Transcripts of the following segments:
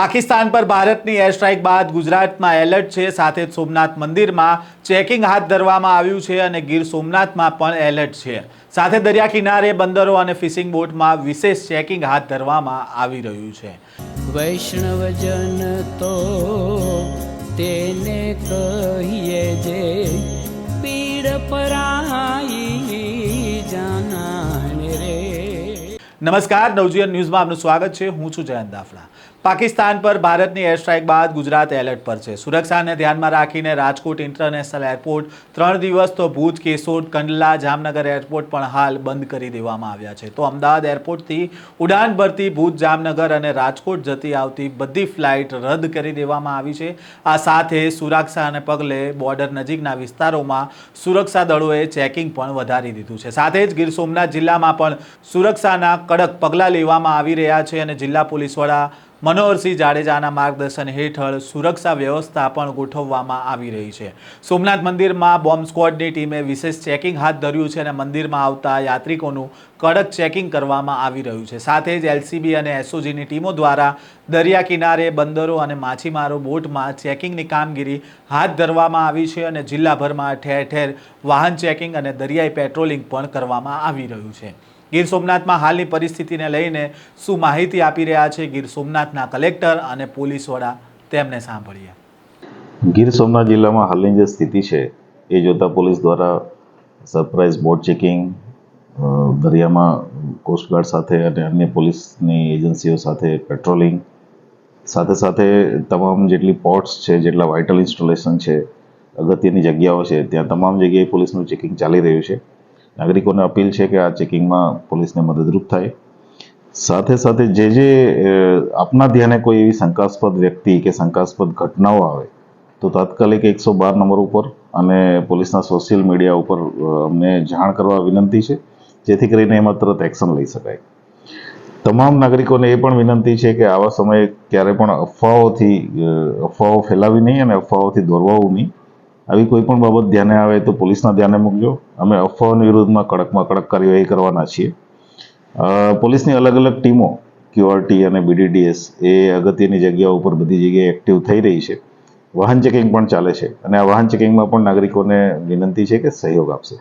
પાકિસ્તાન પર ભારતની air strike બાદ ગુજરાતમાં એલર્ટ છે. સાથે જ સોમનાથ મંદિરમાં ચેકિંગ હાથ ધરવામાં આવ્યું છે અને ગીર સોમનાથમાં પણ એલર્ટ છે. સાથે દરિયા કિનારે બંદરો અને ફિશિંગ બોટમાં વિશેષ ચેકિંગ હાથ ધરવામાં આવી રહ્યું છે. વૈષ્ણવજન તો તેને કહીએ જે પીડ પરાઈ જાના નમસ્કાર નવજીવન ન્યૂઝમાં આપનું સ્વાગત છે. હું છું જયંત દાફડા પાકિસ્તાન પર ભારતની એર સ્ટ્રાઇક બાદ ગુજરાત એલર્ટ પર છે. સુરક્ષાને ધ્યાનમાં રાખીને રાજકોટ ઇન્ટરનેશનલ એરપોર્ટ ત્રણ દિવસ તો ભુજ, કેશોદ, કંડલા, જામનગર એરપોર્ટ પણ હાલ બંધ કરી દેવામાં આવ્યા છે. તો અમદાવાદ એરપોર્ટથી ઉડાન ભરતી ભુજ, જામનગર અને રાજકોટ જતી આવતી બધી ફ્લાઇટ રદ કરી દેવામાં આવી છે. આ સાથે સુરક્ષાને પગલે બોર્ડર નજીકના વિસ્તારોમાં સુરક્ષા દળોએ ચેકિંગ પણ વધારી દીધું છે. સાથે જ ગીર સોમનાથ જિલ્લામાં પણ સુરક્ષાના કડક પગલાં લેવામાં આવી રહ્યા છે અને જિલ્લા પોલીસ વડા મનોહરસિંહ જાડેજાના માર્ગદર્શન હેઠળ સુરક્ષા વ્યવસ્થા પણ ગોઠવવામાં આવી રહી છે. સોમનાથ મંદિરમાં બોમ્બ સ્ક્વોડની ટીમે વિશેષ ચેકિંગ હાથ ધર્યું છે અને મંદિરમાં આવતા યાત્રિકોનું કડક ચેકિંગ કરવામાં આવી રહ્યું છે. સાથે જ એલસીબી અને એસઓજીની ટીમો દ્વારા દરિયા કિનારે બંદરો અને માછીમારો બોટમાં ચેકિંગની કામગીરી હાથ ધરવામાં આવી છે અને જિલ્લાભરમાં ઠેર ઠેર વાહન ચેકિંગ અને દરિયાઈ પેટ્રોલિંગ પણ કરવામાં આવી રહ્યું છે. ગીર સોમનાથમાં હાલની પરિસ્થિતિને લઈને શું માહિતી આપી રહ્યા છે ગીર સોમનાથના કલેક્ટર અને પોલીસ વડા તેમને સાંભળીએ. ગીર સોમનાથ જિલ્લામાં હાલની જે સ્થિતિ છે, એ જોતાં પોલીસ દ્વારા સરપ્રાઇઝ બોટ ચેકિંગ દરિયામાં કોસ્ટગાર્ડ સાથે અને અન્ય પોલીસની એજન્સીઓ સાથે પેટ્રોલિંગ, સાથે સાથે તમામ જેટલી પોર્ટ્સ છે, જેટલા વાઇટલ ઇન્સ્ટોલેશન છે, અગત્યની જગ્યાઓ છે, ત્યાં તમામ જગ્યાએ પોલીસનું ચેકિંગ ચાલી રહ્યું છે. નાગરિકોને અપીલ છે કે આ ચેકિંગમાં પોલીસને મદદરૂપ થાય. સાથે સાથે જે જે આપના ધ્યાને કોઈ એવી શંકાસ્પદ વ્યક્તિ કે શંકાસ્પદ ઘટનાઓ આવે, તો તાત્કાલિક એકસો બાર નંબર ઉપર અને પોલીસના સોશિયલ મીડિયા ઉપર અમને જાણ કરવા વિનંતી છે, જેથી કરીને એમાં તરત એક્શન લઈ શકાય. તમામ નાગરિકોને એ પણ વિનંતી છે કે આવા સમયે ક્યારે પણ અફવાઓથી અફવાઓ ફેલાવી નહીં અને અફવાઓથી દોરવાવું નહીં. આવી કોઈ પણ બાબત ધ્યાને આવે તો પોલીસના ધ્યાને મૂકજો. અમે અફવાઓની વિરુદ્ધમાં કડકમાં કડક કાર્યવાહી કરવાના છીએ. પોલીસની અલગ અલગ ટીમો, ક્યુઆરટી અને બીડીડીએસ, એ અગત્યની જગ્યાઓ ઉપર બધી જગ્યાએ એક્ટિવ થઈ રહી છે. વાહન ચેકિંગ પણ ચાલે છે. અને આ વાહન ચેકિંગમાં પણ નાગરિકોને વિનંતી છે કે સહયોગ આપશે.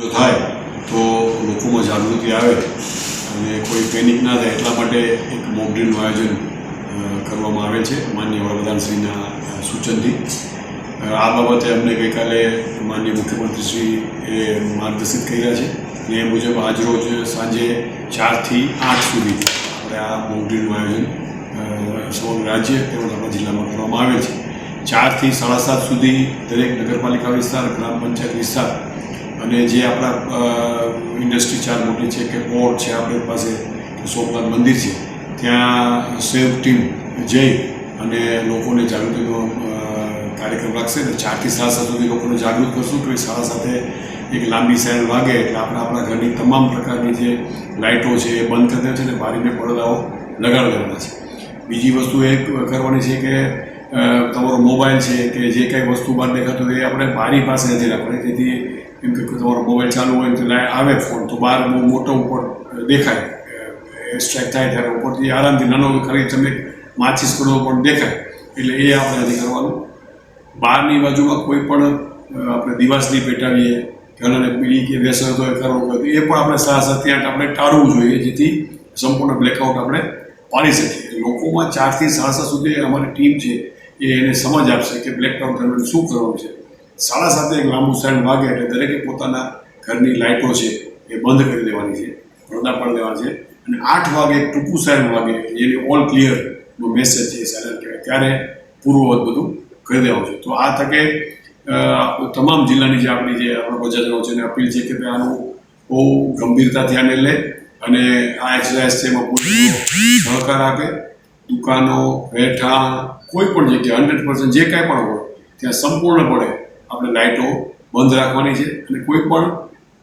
જો થાય તો લોકોમાં જાગૃતિ આવે અને કોઈ પેનિક ના થાય એટલા માટે એક મોકડ્રીલનું આયોજન કરવામાં આવે છે માન્ય વડાપ્રધાનશ્રીના સૂચનથી. આ બાબતે અમને ગઈકાલે માન્ય મુખ્યમંત્રીશ્રી એ માર્ગદર્શિત કર્યા છે એ મુજબ આજરોજ સાંજે ચારથી આઠ સુધી આપણે આ મોકડ્રીલનું આયોજન સમગ્ર રાજ્ય તેમજ આપણા જિલ્લામાં કરવામાં આવે છે. ચારથી સાડા સાત સુધી દરેક નગરપાલિકા વિસ્તાર, ગ્રામ પંચાયત વિસ્તાર અને જે આપણા ઇન્ડસ્ટ્રી ચાર મોટી છે કે પોર્ટ છે આપણી પાસે સોમનાથ મંદિર છે, ત્યાં સેવ ટીમ જઈ અને લોકોને જાગૃતિનો કાર્યક્રમ રાખશે અને ચારથી સાત સાત સુધી લોકોને જાગૃત કરશું તો એ સાથે એક લાંબી સાઈડ વાગે એટલે આપણે, આપણા ઘરની તમામ પ્રકારની જે લાઇટો છે એ બંધ કરી દેવા છે અને બારીને પડદાઓ લગાડી છે. બીજી વસ્તુ એ કરવાની છે કે તમારો મોબાઈલ છે કે જે કાંઈ વસ્તુ બહાર દેખાતું એ આપણે મારી પાસે નથી રાખવાની. જેથી એમ કે તમારો મોબાઈલ ચાલુ હોય તો આવે ફોન તો બહાર બહુ મોટો ઉપર દેખાય. સ્ટ્રાઇક થાય ત્યારે ઉપરથી આરામથી નાનો ખરી તમે માચીસ કરવો પણ દેખાય. એટલે એ આપણે નથી કરવાનું. બહારની બાજુમાં કોઈ પણ આપણે દિવાસની પેટાવીએ અને બીડી કે વ્યસન હોય કરવું હોય એ પણ આપણે સાત સાત આઠ આપણે ટાળવું જોઈએ જેથી સંપૂર્ણ બ્લેકઆઉટ આપણે પાડી શકીએ. લોકોમાં ચારથી સાત સુધી અમારી ટીમ છે એ એને સમજ આપશે કે બ્લેકઆઉટ દરમિયાન શું કરવાનું છે. સાડા સાતે એક લાંબુ સાઈડ વાગે એટલે દરેકે પોતાના ઘરની લાઇટો છે એ બંધ કરી દેવાની છે પડદા પાડી દેવાના છે અને આઠ વાગે ટૂંકું સાઈડ વાગે એને ઓલ ક્લિયરનો મેસેજ છે સાયલન્ટ કહેવાય. ત્યારે પૂર્વવત બધું કરી દેવાનું છે. તો આ તકે તમામ જિલ્લાની જે આપણી જે આપણા પ્રજાજનો છે એને અપીલ છે કે આનું બહુ ગંભીરતાથી આને લે અને આ એક્સરસાઇઝ છે એમાં પૂરો સહકાર આપે દુકાનો રહેઠાણ કોઈ પણ જગ્યાએ હંડ્રેડ પર્સન્ટ જે કાંઈ પણ હોય, ત્યાં સંપૂર્ણપણે આપણે લાઇટો બંધ રાખવાની છે અને કોઈ પણ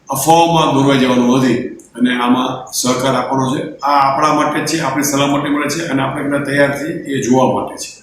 અફવાઓમાં દોરવાઈ જવાનું નથી અને આમાં સહકાર આપવાનો છે. આ આપણા માટે જ છે, આપણી સલામતી માટે છે અને આપણે બધા તૈયાર છીએ એ જોવા માટે છે.